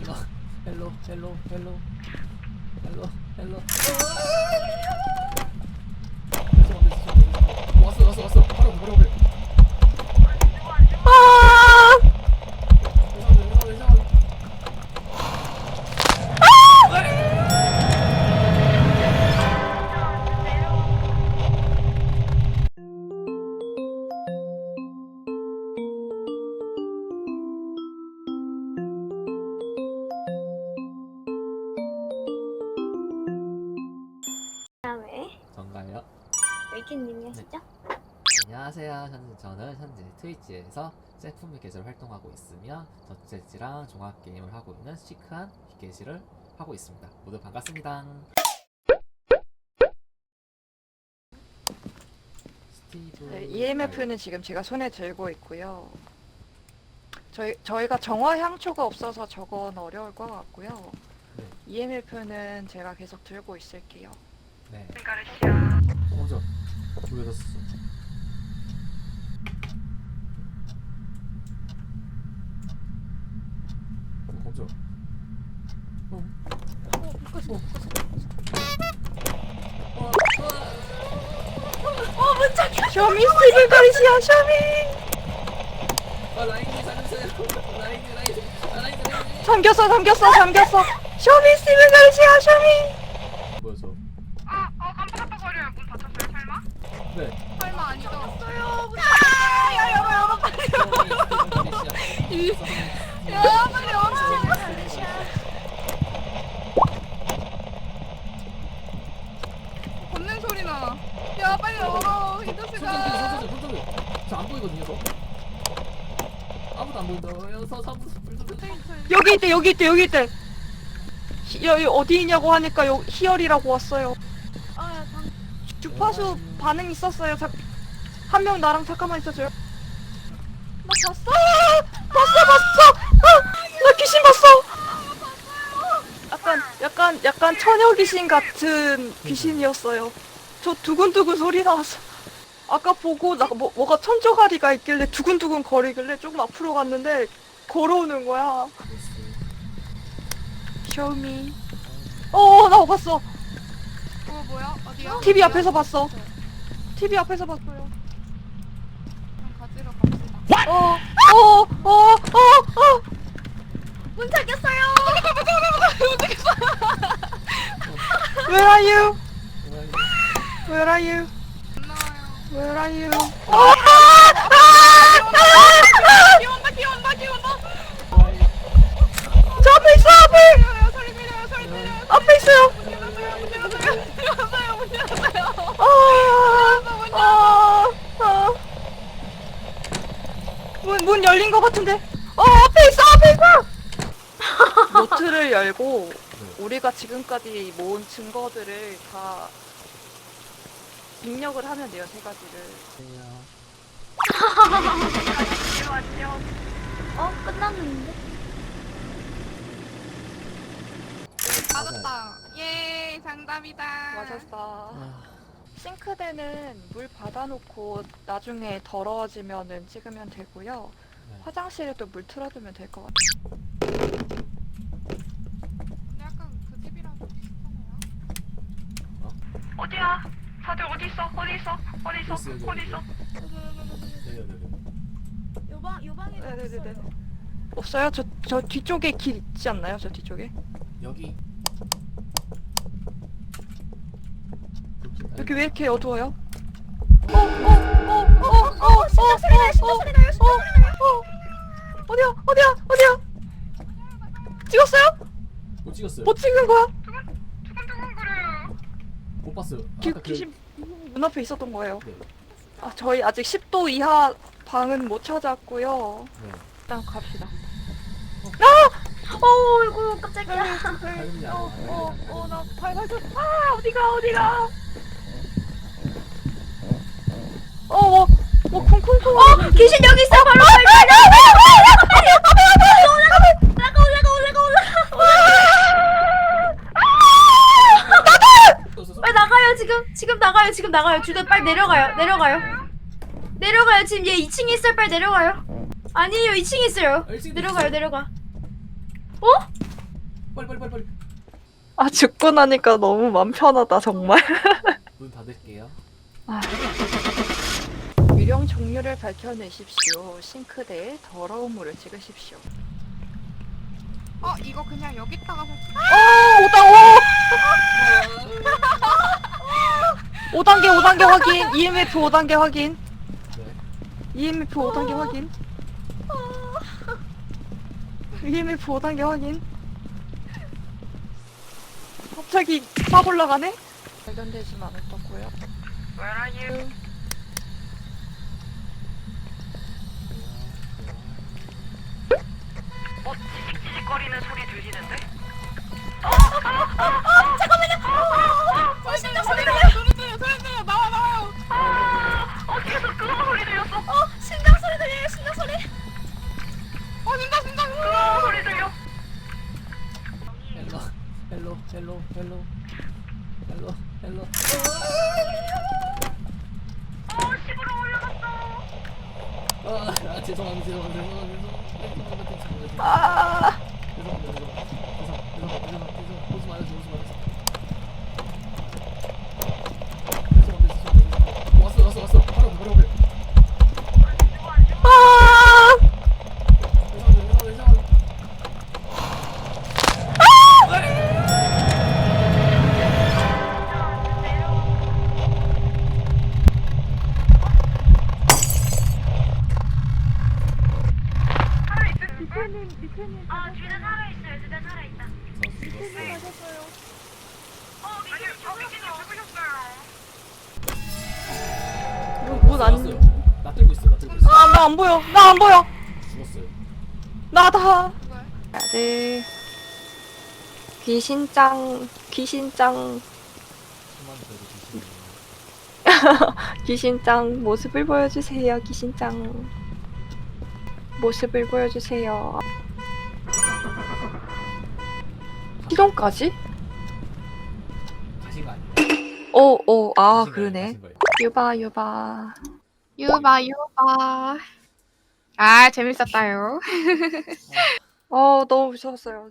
헬로 헬로 헬로 헬로 헬로 헬로. 왔어 왔어 왔어. 바로 바로 바로 아! 키님이 하시죠? 안녕하세요 현재 저는 현재 트위치에서 셀프미 계절 활동하고 있으며 젖제지랑 종합 게임을 하고 있는 시크한 기계실을 하고 있습니다 모두 반갑습니다 스티브 네, EMF는 지금 제가 손에 들고 있고요. 저희 저희가 정화 향초가 없어서 저건 어려울 것 같고요. 네. EMF는 제가 계속 들고 있을게요. 네 가르시아. 어, 먼저 왜 졌어 어, 어. 어. 쇼미 쇼미. 아, 라인이 살려주세요. 라인이, 라인이, 아. 잠겼어 잠겼어 잠겼어. 쇼미 스티븐 가르시아 쇼미. 뭐야, 저? 아, 어, 깜빡깜빡거려요. 문 닫혔어요, 설마? 네. 설마 아니죠? 야 열어 열어 빨리. 야 빨리 열어. 걷는 소리 나. 야, 빨리 열어. 이 손잡이, 자식아. 손잡이, 손잡이. 저안 보이거든요, 저. 아무도 안 보인다. 여기 있대 여기 있대 여기 있대. 히- 여기 어디 있냐고 하니까 여 희열이라고 왔어요. 주파수 반응 있었어요. 한 명 나랑 잠깐만 있어줘요. 나 봤어. 아, 봤어 봤어. 아, 나 귀신 봤어. 약간 약간 약간 처녀 귀신 같은 귀신이었어요. 저 두근두근 소리 나왔어. 아까 보고 나 뭐, 뭐가 천조가리가 있길래 두근두근 거리길래 조금 앞으로 갔는데 걸어오는 거야. 쇼미. 어, 나 봤어. 어, 뭐야? 어디야? TV 앞에서 봤어. TV 앞에서 봤어요. 그럼 가지러 갑시다. 어, 어, 어, 어, 어. 문 잠겼어요! Where are you? Where are you? 안 나와요. Where are you? 기 온다, 기 온다, 기 온다. 저 앞에 있어, 앞에. 밀려요, 소리 밀려요, 소리 밀려요. 앞에 있어요. 문 열었어요, 문 열었어요. 문 열었어요, 문 열었어요. 아, 아, 아. 문, 문 열린 것 같은데. 어, 앞에 있어, 앞에 있어. 노트를 열고 우리가 지금까지 모은 증거들을 다 입력을 하면 돼요, 세 가지를. 어, 끝났는데? 맞았다. 예, 정답이다. 맞았어. 싱크대는 물 받아놓고 나중에 더러워지면은 찍으면 되고요. 네. 화장실에도 물 틀어두면 될 것 같아요. 근데 약간 그 집이랑 좀 비슷하네요. 어디야? 다들 어디 있어? 어디 있어? 어디 있어? 있어, 여기, 어디 여기. 있어? 요방, 요 방에 네네네네. 없어요? 저, 저 뒤쪽에 길 있지 않나요? 저 뒤쪽에? 여기. 여기 왜 이렇게 어두워요? 어, 어, 어, 어, 어, 신경 소리 나요, 신경 소리 나요, 신경 소리 나요. 어, 어디야, 어디야, 어디야? 찍었어요? 못 찍었어요. 못 찍은 거야? 두근두근 거려요. 못 봤어요. 귀, 아까 그- 귀신 문 앞에 있었던 거예요. 네. 아, 저희 아직 10도 이하 방은 못 찾았고요. 네. 일단 갑시다. 어, 이거 깜짝이야. 밝음이 안 어, 와. 어, 어, 나 발발져. 아, 어디가, 어디가? 어, 어, 뭐 쿵쿵쿵. 어, 귀신 여기 있어, 바로 빨리, 빨리, 빨리, 올라가, 올라가, 올라가, 올라가. 빨리 나가요, 지금. 지금 나가요, 지금 나가요. 주대 빨리 내려가요, 내려가요. 내려가요, 지금 얘 2층에 있어요, 빨리 내려가요. 아니에요, 2층에 있어요. 아, 네, 내려가요, 내려가. 어? 빨리 빨리 빨리. 아 죽고 나니까 너무 맘 편하다 정말. 문 닫을게요. 유령 종류를 밝혀내십시오. 싱크대에 더러운 물을 찍으십시오. 어 이거 그냥 여기다가 설치. 어, 오다 오. 5단계 5단계 확인. EMF 5단계 확인. 네. EMF 5단계 확인. EMF 5단계 확인. 갑자기 막 올라가네? 발견되진 않았다고요. Where are you? 어, 지직지직거리는 소리 들리는데? 어 심장 소리 들려. 소리 들려 소리 들려 나와 나와요. 어, 계속 그거 소리 들렸어. 어 심장 소리 들려요. 심장 소리. 어 진짜 진짜. 그거 소리 들려. 헬로 헬로 헬로 헬로 헬로 헬로. 어, 집으로 올라갔어. 아, 아 죄송합니다 죄송합니다 죄송합니다 아, 어, 미친, 저 미친이 죽으셨어요. 문, 문 안. 왔어요. 나 들고 있어. 나 들고 있어. 아, 나 안 보여. 나 안 보여. 죽었어요. 나다. 그거야? 네. 귀신짱, 귀신짱. 귀신짱 모습을 보여주세요. 귀신짱 모습을 보여주세요. 시동까지? 가신 거 아니에요? 오, 오, 아 가신 거예요, 그러네. 가신 거예요. 유바, 유바. 유바 유바. 아 재밌었다요. 어, 너무 무서웠어요.